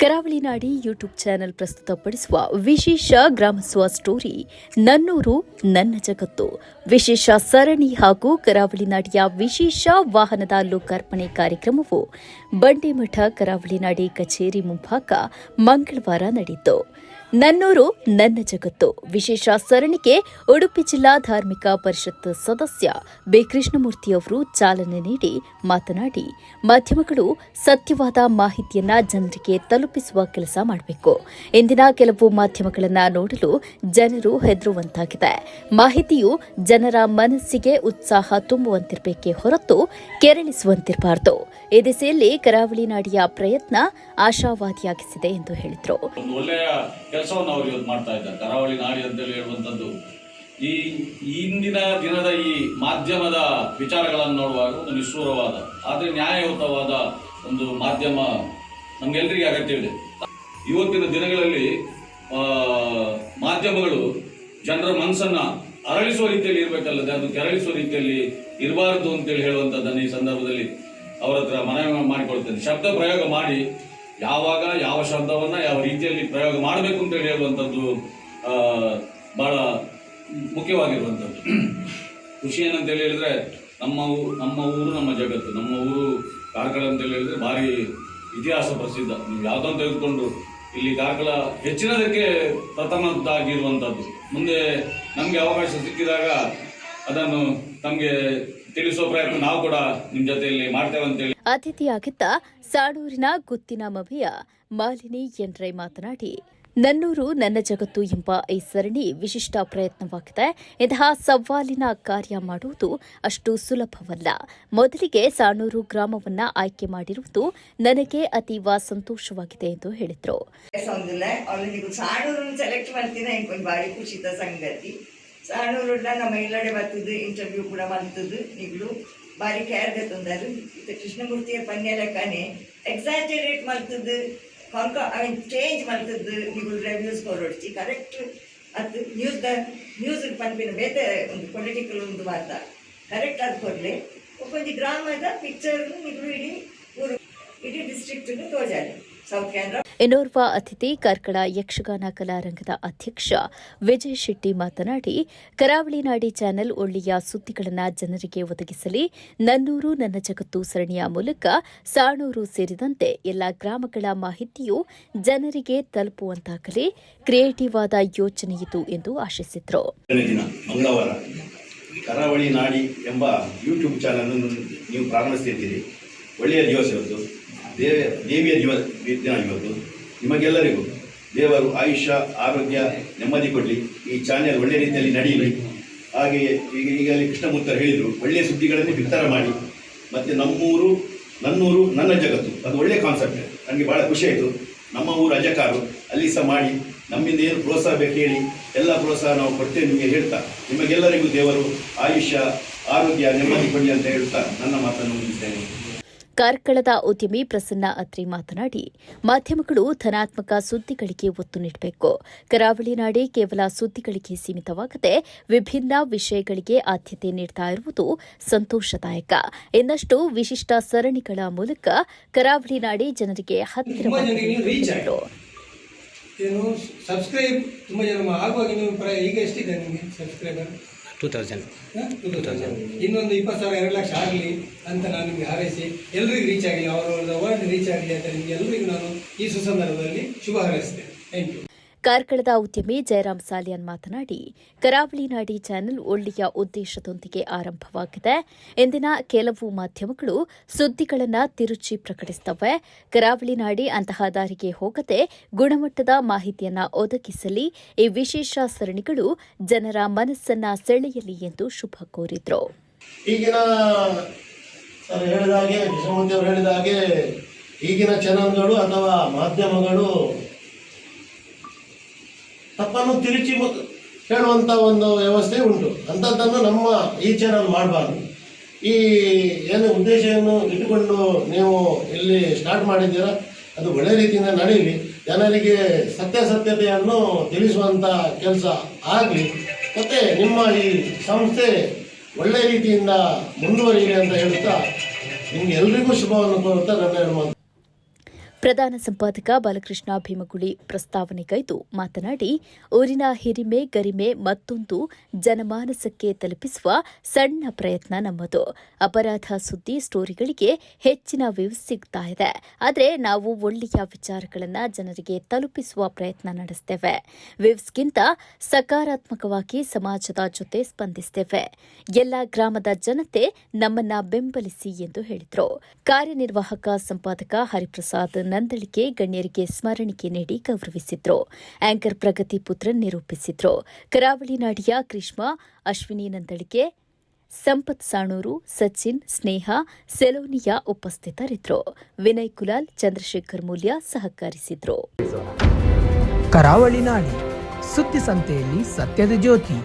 ಕರಾವಳಿ ನಾಡಿ YouTube channel ಪ್ರಸ್ತುತಪಡಿಸುವ ವಿಶೇಷ ಗ್ರಾಮಸ್ವ ಸ್ಟೋರಿ ನನ್ನೂರು, ನನ್ನ ಜಗತ್ತು. ವಿಶೇಷ ಸರಣಿ ಹಾಗೂ ಕರಾವಳಿ ನಾಡಿಯ ವಿಶೇಷ ವಾಹನದ ಲೋಕಾರ್ಪಣೆ ಕಾರ್ಯಕ್ರಮವು ಬಂಡಿಮಠ ಕರಾವಳಿ ನಾಡಿ ಕಚೇರಿ ಮುಂಭಾಗ ಮಂಗಳವಾರ ನಡೆಯಿತು. ನನ್ನೂರು ನನ್ನ ಜಗತ್ತು. ವಿಶೇಷ ಸರಣಿಗೆ ಉಡುಪಿ ಜಿಲ್ಲಾ ಧಾರ್ಮಿಕ ಪರಿಷತ್ ಸದಸ್ಯ ಬಿ ಕೃಷ್ಣಮೂರ್ತಿ ಅವರು ಚಾಲನೆ ನೀಡಿ ಮಾತನಾಡಿ, ಮಾಧ್ಯಮಗಳು ಸತ್ಯವಾದ ಮಾಹಿತಿಯನ್ನ ಜನರಿಗೆ ತಲುಪಿಸುವ ಕೆಲಸ ಮಾಡಬೇಕು. ಇಂದಿನ ಕೆಲವು ಮಾಧ್ಯಮಗಳನ್ನು ನೋಡಲು ಜನರು ಹೆದರುವಂತಾಗಿದೆ. ಮಾಹಿತಿಯು ಜನರ ಮನಸ್ಸಿಗೆ ಉತ್ಸಾಹ ತುಂಬುವಂತಿರಬೇಕೆ ಹೊರತು ಕೆರಳಿಸುವಂತಿರಬಾರದು. ಈ ದಿಸೆಯಲ್ಲಿ ಕರಾವಳಿ ನಾಡಿಯ ಪ್ರಯತ್ನ ಆಶಾವಾದಿಯಾಗಿಸಿದೆ ಎಂದು ಹೇಳಿದರು. ಕೆಲಸವನ್ನು ಅವರು ಇವತ್ತು ಮಾಡ್ತಾ ಇದ್ದಾರೆ. ಕರಾವಳಿ ನಾಡಿ ಅಂತೇಳಿ ಹೇಳುವಂಥದ್ದು. ಈ ಇಂದಿನ ದಿನದ ಈ ಮಾಧ್ಯಮದ ವಿಚಾರಗಳನ್ನು ನೋಡುವಾಗ ಒಂದು ನಿಷ್ಠೂರವಾದ, ಆದರೆ ನ್ಯಾಯಯುತವಾದ ಒಂದು ಮಾಧ್ಯಮ ನಮಗೆಲ್ಲರಿಗೆ ಅಗತ್ಯವಿದೆ. ಇವತ್ತಿನ ದಿನಗಳಲ್ಲಿ ಮಾಧ್ಯಮಗಳು ಜನರ ಮನಸ್ಸನ್ನ ಅರಳಿಸುವ ರೀತಿಯಲ್ಲಿ ಇರಬೇಕಲ್ಲದೆ ಅದು ಕೆರಳಿಸುವ ರೀತಿಯಲ್ಲಿ ಇರಬಾರದು ಅಂತೇಳಿ ಹೇಳುವಂಥದ್ದನ್ನು ಈ ಸಂದರ್ಭದಲ್ಲಿ ಅವರ ಹತ್ರ ಮನವಿ ಮಾಡಿಕೊಳ್ತೇನೆ. ಶಬ್ದ ಪ್ರಯೋಗ ಮಾಡಿ ಯಾವಾಗ ಯಾವ ಶಬ್ದವನ್ನ ಯಾವ ರೀತಿಯಲ್ಲಿ ಪ್ರಯೋಗ ಮಾಡಬೇಕು ಅಂತೇಳಿ ಹೇಳುವಂಥದ್ದು ಬಹಳ ಮುಖ್ಯವಾಗಿರುವಂಥದ್ದು ಖುಷಿ ಏನಂತೇಳಿ ಹೇಳಿದ್ರೆ ನಮ್ಮ ನಮ್ಮ ಊರು ನಮ್ಮ ಜಗತ್ತು. ನಮ್ಮ ಊರು ಕಾರ್ಕಳ ಅಂತೇಳಿ ಹೇಳಿದ್ರೆ ಭಾರಿ ಇತಿಹಾಸ ಪ್ರಸಿದ್ಧ. ನೀವು ಯಾವುದನ್ನು ತೆಗೆದುಕೊಂಡು ಇಲ್ಲಿ ಕಾರ್ಕಳ ಹೆಚ್ಚಿನದಕ್ಕೆ ಪ್ರಥಮದ್ದಾಗಿರುವಂಥದ್ದು ಮುಂದೆ ನಮಗೆ ಅವಕಾಶ ಸಿಕ್ಕಿದಾಗ ಅದನ್ನು ನಮಗೆ ತಿಳಿಸುವ ಪ್ರಯತ್ನ ನಾವು ಕೂಡ ನಿಮ್ಮ ಜೊತೆಯಲ್ಲಿ ಮಾಡ್ತೇವೆ ಅಂತೇಳಿ. ಅತಿಥಿಯಾಗಿದ್ದ ಸಾಡೂರಿನ ಗುತ್ತಿನ ಮಭೆಯ ಮಾಲಿನಿ ಎನ್ರೈ ಮಾತನಾಡಿ ನನ್ನೂರು ನನ್ನ ಜಗತ್ತು ಎಂಬ ಈ ಸರಣಿ ವಿಶಿಷ್ಟ ಪ್ರಯತ್ನವಾಗಿದೆ. ಇಂತಹ ಸವಾಲಿನ ಕಾರ್ಯ ಮಾಡುವುದು ಅಷ್ಟು ಸುಲಭವಲ್ಲ. ಮೊದಲಿಗೆ ಸಾಣೂರು ಗ್ರಾಮವನ್ನ ಆಯ್ಕೆ ಮಾಡಿರುವುದು ನನಗೆ ಅತೀವ ಸಂತೋಷವಾಗಿದೆ ಎಂದು ಹೇಳಿದರು. ಸಂದಿಲ್ಲ ಆಲ್ರೆಡಿ ಸಾಣೂರು ಸೆಲೆಕ್ಟ್ ಮಾಡ್ತೀನಿ ಅನ್ಕೊಂಡು ಭಾರಿ ಖುಷಿದ ಸಂಗತಿ ಸಾಣೂರುಡ್ಲ ನಮ್ಮ ಬರ್ತದ್ದು ಇಂಟರ್ವ್ಯೂ ಕೂಡ ಮಾಡ್ತದ್ದು ಈಗಲೂ ಭಾರಿ ಕೇರ್ ತಂದರು ಇದು ಕೃಷ್ಣಮೂರ್ತಿಯ ಪನ್ಯ ಲೆಕ್ಕನೆ ಎಕ್ಸಾಜರೇಟ್ ಮಾಡ್ತದ್ದು ಕೊಂಕ ಐ ಮೀನ್ ಚೇಂಜ್ ಮಾಡ್ತದ್ದು ನೀವು ರೆವ್ಯೂಸ್ ಕೊರೊಡ್ಚಿ ಕರೆಕ್ಟ್ ಅದು ನ್ಯೂಸ್ ನ್ಯೂಸ್ ಪನ್ಪಿನ ಬೇತೆ ಒಂದು ಪೊಲಿಟಿಕಲ್ ಒಂದು ವಾರ್ತ ಕರೆಕ್ಟ್ ಅದು ಕೊಡಲಿ ಒಂದು ಗ್ರಾಮದ ಪಿಕ್ಚರ್ ನೀವು ಇಡೀ ಊರು, ಇಡೀ ಡಿಸ್ಟ್ರಿಕ್ಟ್ ತೋಜಾಲಿ ಸೌತ್ ಕೇಂದ್ರ ಇನ್ನೋರ್ವ ಅತಿಥಿ ಕಾರ್ಕಳ ಯಕ್ಷಗಾನ ಕಲಾರಂಗದ ಅಧ್ಯಕ್ಷ ವಿಜಯ್ ಶೆಟ್ಟಿ ಮಾತನಾಡಿ, ಕರಾವಳಿ ನಾಡಿ ಚಾನೆಲ್ ಒಳ್ಳೆಯ ಸುದ್ದಿಗಳನ್ನು ಜನರಿಗೆ ಒದಗಿಸಲಿ, ನನ್ನೂರು ನನ್ನ ಜಗತ್ತು ಸರಣಿಯ ಮೂಲಕ ಸಾಣೂರು ಸೇರಿದಂತೆ ಎಲ್ಲ ಗ್ರಾಮಗಳ ಮಾಹಿತಿಯು ಜನರಿಗೆ ತಲುಪುವಂತಾಗಲಿ, ಕ್ರಿಯೇಟಿವ್ ಆದ ಯೋಚನೆಯಿತು ಎಂದು ಆಶಿಸಿದರು. ಕರಾವಳಿ ನಾಡಿ ಎಂಬ ಯೂಟ್ಯೂಬ್ ಚಾನಲ್ ನೀವು ಪ್ರಾರಂಭಿಸಿದ್ದೀರಿ ಒಳ್ಳೆಯ ದಿವಸ ಇವತ್ತು ದೇವ, ದೇವಿಯ ಜೀವ ದಿನ ಇವತ್ತು ನಿಮಗೆಲ್ಲರಿಗೂ ದೇವರು ಆಯುಷ್ಯ, ಆರೋಗ್ಯ ನೆಮ್ಮದಿ ಕೊಡಲಿ. ಈ ಚಾನೆಲ್ ಒಳ್ಳೆಯ ರೀತಿಯಲ್ಲಿ ನಡೆಯಲಿ. ಹಾಗೆಯೇ ಈಗ ಈಗಲೇ ಕೃಷ್ಣಮೂರ್ತರು ಹೇಳಿದರು ಒಳ್ಳೆಯ ಸುದ್ದಿಗಳನ್ನು ಬಿತ್ತರ ಮಾಡಿ. ಮತ್ತು ನಮ್ಮೂರು, ನನ್ನೂರು, ನನ್ನ ಜಗತ್ತು, ಅದು ಒಳ್ಳೆಯ ಕಾನ್ಸೆಪ್ಟ್ ನನಗೆ ಭಾಳ ಖುಷಿ ಆಯಿತು. ನಮ್ಮ ಊರು ಅಜಕಾರು ಅಲ್ಲಿ ಸಹ ಮಾಡಿ, ನಮ್ಮಿಂದ ಏನು ಪ್ರೋತ್ಸಾಹ ಬೇಕು ಹೇಳಿ, ಎಲ್ಲ ಪ್ರೋತ್ಸಾಹ ನಾವು ಕೊಡ್ತೇವೆ ನಿಮಗೆ ಹೇಳ್ತಾ. ನಿಮಗೆಲ್ಲರಿಗೂ ದೇವರು ಆಯುಷ್ಯ, ಆರೋಗ್ಯ, ನೆಮ್ಮದಿ ಕೊಡಿ ಅಂತ ಹೇಳ್ತಾ ನನ್ನ ಮಾತನ್ನು ಮುಗಿಸ್ತೇನೆ. ಕಾರ್ಕಳದ ಉದ್ಯಮಿ ಪ್ರಸನ್ನ ಅತ್ರಿ ಮಾತನಾಡಿ ಮಾಧ್ಯಮಗಳು ಧನಾತ್ಮಕ ಸುದ್ದಿಗಳಿಗೆ ಒತ್ತು ನೀಡಬೇಕು. ಕರಾವಳಿ ನಾಡಿ ಕೇವಲ ಸುದ್ದಿಗಳಿಗೆ ಸೀಮಿತವಾಗದೆ ವಿಭಿನ್ನ ವಿಷಯಗಳಿಗೆ ಆದ್ಯತೆ ನೀಡ್ತಾ ಇರುವುದು ಸಂತೋಷದಾಯಕ. ಇನ್ನಷ್ಟು ವಿಶಿಷ್ಟ ಸರಣಿಗಳ ಮೂಲಕ ಕರಾವಳಿ ನಾಡಿ ಜನರಿಗೆ ನಿಮಗೆ ಸಬ್ಸ್ಕ್ರೈಬ್ ತುಂಬ ತೌಸಂಡ್ ಟೂ ತೌಸಂಡ್ ಇನ್ನೊಂದು ಇಪ್ಪತ್ತು ಸಾವಿರ, ಎರಡು ಲಕ್ಷ ಆಗಲಿ ಅಂತ ನಾನು ನಿಮಗೆ ಹಾರೈಸಿ, ಎಲ್ರಿಗೂ ರೀಚ್ ಆಗಲಿ ಅವರವರ ವರ್ಡ್ ರೀಚ್ ಆಗಲಿ ಅಂತ ನಿಮಗೆ ಎಲ್ಲರಿಗೂ ನಾನು ಈ ಸುಸಂದರ್ಭದಲ್ಲಿ ಶುಭ ಹಾರೈಸ್ತೇನೆ. ಥ್ಯಾಂಕ್ ಯು ಕಾರ್ಕಳದ ಉದ್ಯಮಿ ಜಯರಾಮ್ ಸಾಲಿಯನ್ ಮಾತನಾಡಿ, ಕರಾವಳಿ ನಾಡಿ ಚಾನೆಲ್ ಒಳ್ಳೆಯ ಉದ್ದೇಶದೊಂದಿಗೆ ಆರಂಭವಾಗಿದೆ. ಇಂದಿನ ಕೆಲವು ಮಾಧ್ಯಮಗಳು ಸುದ್ದಿಗಳನ್ನು ತಿರುಚಿ ಪ್ರಕಟಿಸುತ್ತವೆ ಕರಾವಳಿ ನಾಡಿ ಅಂತಹ ದಾರಿಗೆ ಹೋಗದೆ ಗುಣಮಟ್ಟದ ಮಾಹಿತಿಯನ್ನು ಒದಗಿಸಲಿ, ಈ ವಿಶೇಷ ಸರಣಿಗಳು ಜನರ ಮನಸ್ಸನ್ನ ಸೆಳೆಯಲಿ ಎಂದು ಶುಭ ಕೋರಿದರು. ಈಗಿನ ಹೇಳಿದ ಹಾಗೆ ಈಗಿನ ಚಾನಲ್ಗಳು ಅಥವಾ ಮಾಧ್ಯಮಗಳು ತಪ್ಪನ್ನು ತಿರುಚಿ ಹೇಳುವಂತ ಒಂದು ವ್ಯವಸ್ಥೆ ಉಂಟು. ಅಂಥದ್ದನ್ನು ನಮ್ಮ ಈ ಚಾನಲ್ ಮಾಡಬಾರ್ದು. ಈ ಏನು ಉದ್ದೇಶವನ್ನು ಇಟ್ಟುಕೊಂಡು ನೀವು ಇಲ್ಲಿ ಸ್ಟಾರ್ಟ್ ಮಾಡಿದ್ದೀರಾ, ಅದು ಒಳ್ಳೆ ರೀತಿಯಿಂದ ನಡೆಯಲಿ ಜನರಿಗೆ ಸತ್ಯಾಸತ್ಯತೆಯನ್ನು ತಿಳಿಸುವಂಥ ಕೆಲಸ ಆಗಲಿ. ಮತ್ತೆ ನಿಮ್ಮ ಈ ಸಂಸ್ಥೆ ಒಳ್ಳೆ ರೀತಿಯಿಂದ ಮುಂದುವರಿಯಲಿ ಅಂತ ಹೇಳ್ತಾ ನಿಮ್ಗೆ ಎಲ್ರಿಗೂ ಶುಭವನ್ನು ಕೋರುತ್ತಾ ನನ್ನ ಹೇಳುವಂತ ಪ್ರಧಾನ ಸಂಪಾದಕ ಬಾಲಕೃಷ್ಣ ಭೀಮಗುಳಿ ಪ್ರಸ್ತಾವನೆಗೈದು ಮಾತನಾಡಿ, ಊರಿನ ಹಿರಿಮೆ ಗರಿಮೆ ಮತ್ತೊಂದು ಜನಮಾನಸಕ್ಕೆ ತಲುಪಿಸುವ ಸಣ್ಣ ಪ್ರಯತ್ನ ನಮ್ಮದು. ಅಪರಾಧ ಸುದ್ದಿ ಸ್ಟೋರಿಗಳಿಗೆ ಹೆಚ್ಚಿನ ವ್ಯೂಸ್ ಸಿಗ್ತಾ ಇದೆ. ಆದರೆ ನಾವು ಒಳ್ಳೆಯ ವಿಚಾರಗಳನ್ನು ಜನರಿಗೆ ತಲುಪಿಸುವ ಪ್ರಯತ್ನ ನಡೆಸ್ತೇವೆ. ವ್ಯೂಸ್ಗಿಂತ ಸಕಾರಾತ್ಮಕವಾಗಿ ಸಮಾಜದ ಜೊತೆ ಸ್ಪಂದಿಸ್ತೇವೆ. ಎಲ್ಲ ಗ್ರಾಮದ ಜನತೆ ನಮ್ಮನ್ನ ಬೆಂಬಲಿಸಿ ಎಂದು ಹೇಳಿದರು. ಕಾರ್ಯನಿರ್ವಾಹಕ ಸಂಪಾದಕ ಹರಿಪ್ರಸಾದ್ ನಂದಳಿಕೆ ಗಣ್ಯರಿಗೆ ಸ್ಮರಣಿಕೆ ನೀಡಿ ಗೌರವಿಸಿದ್ರು. ಆಂಕರ್ ಪ್ರಗತಿ ಪುತ್ರ ನಿರೂಪಿಸಿದ್ರು. ಕರಾವಳಿ ನಾಡಿಯ ಕೃಷ್ಣ ಅಶ್ವಿನಿ ನಂದಳಿಕೆ ಸಂಪತ್ ಸಾಣೂರು, ಸಚಿನ್, ಸ್ನೇಹ, ಸೆಲೋನಿಯಾ ಉಪಸ್ಥಿತರಿದ್ದರು ವಿನಯ್ ಕುಲಾಲ್, ಚಂದ್ರಶೇಖರ್ ಮೂಲ್ಯ ಸಹಕರಿಸಿದ್ರು. ಕರಾವಳಿ ನಾಡಿ, ಸುದ್ದಿ ಸಂತೆಯಲ್ಲಿ ಸತ್ಯದ ಜ್ಯೋತಿ.